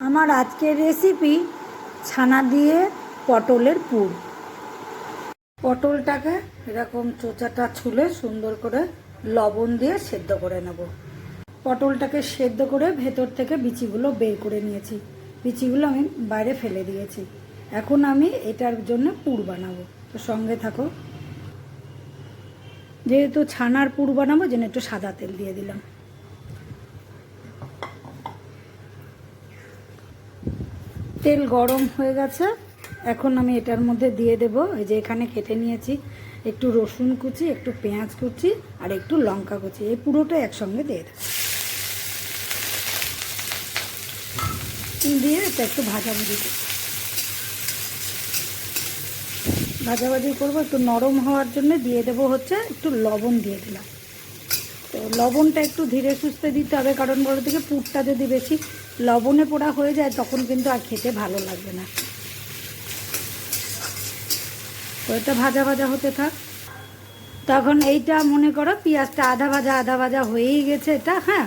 আমার আজকের রেসিপি ছানা দিয়ে পটলের পুর। পটলটাকে এরকম চোচাটা ছুলে সুন্দর করে লবণ দিয়ে সেদ্ধ করে নেব। পটলটাকে সেদ্ধ করে ভেতর থেকে বিচিগুলো বের করে নিয়েছি। বিচিগুলো আমি বাইরে ফেলে দিয়েছি। এখন আমি এটার জন্য পুর বানাবো। তো সঙ্গে থাকো। যেহেতু ছানার পুর বানাবো, যেন একটু সাদা তেল দিয়ে দিলাম। তেল গরম হয়ে গেছে। এখন আমি এটার মধ্যে দিয়ে দেব। এই যে এখানে কেটে নিয়েছি একটু রসুন কুচি, একটু পেঁয়াজ কুচি আর একটু লঙ্কা কুচি। এই পুরোটা একসঙ্গে দিয়ে দেব। দিয়ে এটা একটু ভাজাভাজি করব। ভাজাভাজি করব, একটু নরম হওয়ার জন্য দিয়ে দেবো হচ্ছে একটু লবণ দিয়ে দিলাম। লবণটা একটু ধীরে সুস্থে দিতে হবে, কারণ বড় থেকে পুরটা যদি বেশি লবণে পোড়া হয়ে যায়, তখন কিন্তু আর খেতে ভালো লাগবে না। তো এটা ভাজা ভাজা হতে থাক। তখন এইটা মনে করো, পেঁয়াজটা আধা ভাজা আধা ভাজা হয়েই গেছে এটা হ্যাঁ?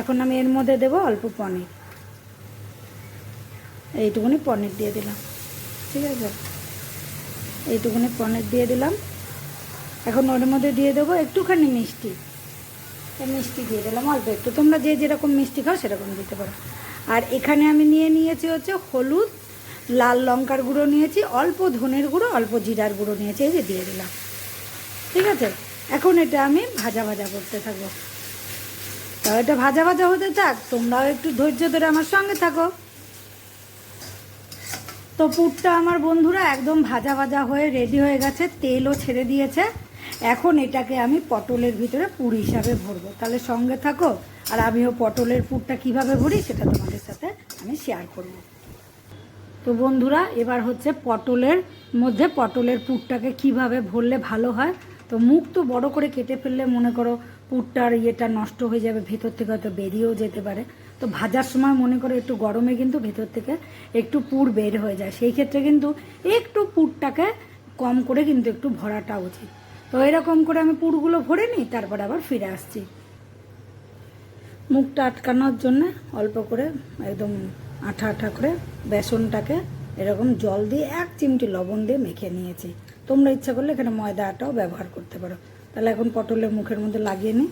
এখন আমি এর মধ্যে দেবো অল্প পনির। এইটুকুনি পনির দিয়ে দিলাম। ঠিক আছে? এইটুকুনি পনির দিয়ে দিলাম। এখন ওর মধ্যে দিয়ে দেবো একটুখানি মিষ্টি। মিষ্টি দিয়ে দিলাম, অল্প একটু। তোমরা যে যেরকম মিষ্টি খাও সেরকম দিতে পারো। আর এখানে আমি নিয়ে নিয়েছি হচ্ছে হলুদ, লাল লঙ্কার গুঁড়ো নিয়েছি, অল্প ধনের গুঁড়ো, অল্প জিরার গুঁড়ো নিয়েছি, এই যে দিয়ে দিলাম। ঠিক আছে? এখন এটা আমি ভাজা ভাজা করতে থাকব। তা এটা ভাজা ভাজা হতে থাক, তোমরাও একটু ধৈর্য ধরে আমার সঙ্গে থাকো। তো পুরটা আমার বন্ধুরা একদম ভাজা ভাজা হয়ে রেডি হয়ে গেছে, তেলও ছেড়ে দিয়েছে। এখন এটাকে আমি পটলের ভিতরে পুর হিসাবে ভরবো। তাহলে সঙ্গে থাকো, আর আমিও পটলের পুরটা কীভাবে ভরি সেটা তোমাদের সাথে আমি শেয়ার করব। তো বন্ধুরা, এবার হচ্ছে পটলের মধ্যে পটলের পুরটাকে কীভাবে ভরলে ভালো হয়। তো মুখ তো বড় করে কেটে ফেললে মনে করো পুরটার ইয়েটা নষ্ট হয়ে যাবে, ভেতর থেকে হয়তো বেরিয়েও যেতে পারে। তো ভাজার সময় মনে করো একটু গরমে কিন্তু ভেতর থেকে একটু পুর বের হয়ে যায়। সেই ক্ষেত্রে কিন্তু একটু পুরটাকে কম করে কিন্তু একটু ভরাটা উচিত। তো এরকম করে আমি পুরগুলো ভরে নিই, তারপর আবার ফিরে আসছি। মুখটা আটকানোর জন্য অল্প করে একদম আঠা আঠা করে বেসনটাকে এরকম জল দিয়ে এক চিমটি লবণ দিয়ে মেখে নিয়েছি। তোমরা ইচ্ছা করলে এখানে ময়দা আটাও ব্যবহার করতে পারো। তাহলে এখন পটলের মুখের মধ্যে লাগিয়ে নিই।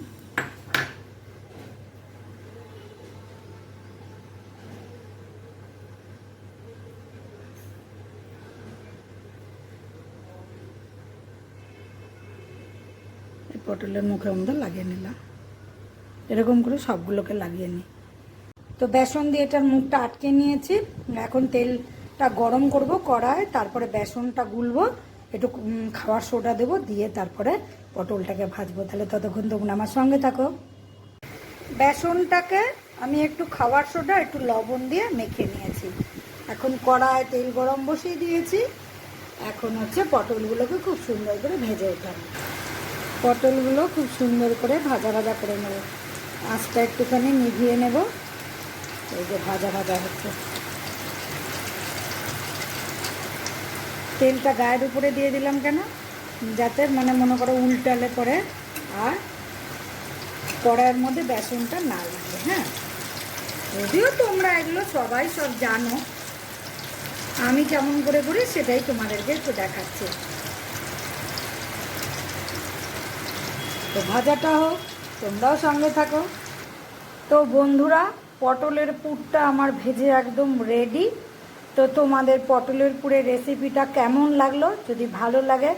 এই পটলের মুখের মধ্যে লাগিয়ে নিলাম। এরকম করে সবগুলোকে লাগিয়ে নিই। তো বেসন দিয়ে এটার মুখটা আটকে নিয়েছি। এখন তেলটা গরম করব কড়ায়, তারপরে বেসনটা গুলবো, একটু খাওয়ার সোডা দেবো, দিয়ে তারপরে পটলটাকে ভাজবো। তাহলে ততক্ষণ তোমরা আমার সঙ্গে থাকো। বেসনটাকে আমি একটু খাওয়ার সোডা, একটু লবণ দিয়ে মেখে নিয়েছি। এখন কড়ায় তেল গরম বসিয়ে দিয়েছি। এখন হচ্ছে পটলগুলোকে খুব সুন্দর করে ভেজে ওঠানো পটলগুলো খুব সুন্দর করে ভাজা ভাজা করে নেব। আঁচটা একটুখানি নিভিয়ে নেব। এই যে ভাজা ভাজা হচ্ছে। তেলটা গায়ের উপরে দিয়ে দিলাম কেন? যাতে মানে মনে করো উল্টালে পরে আর কড়াইয়ের মধ্যে বেসনটা না লাগে হ্যাঁ? যদিও তোমরা এগুলো সবাই সব জানো। আমি কেমন করে করি সেটাই তোমাদেরকে একটু দেখাচ্ছি। ভাজাটা হোক, তোমরাও সঙ্গে থাকো। তো বন্ধুরা, পটলের পুরটা আমার ভেজে একদম রেডি তো তোমাদের পটলের পুরের রেসিপিটা কেমন লাগল? যদি ভালো লাগে,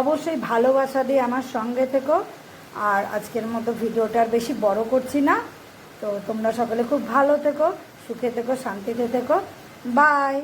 অবশ্যই ভালোবাসা দিয়ে আমার সঙ্গে থেকো। আর আজকের মতো ভিডিওটা আর বেশি বড় করছি না। তো তোমরা সকলে খুব ভালো থেকো, সুখে থেকো, শান্তিতে থেকো। বাই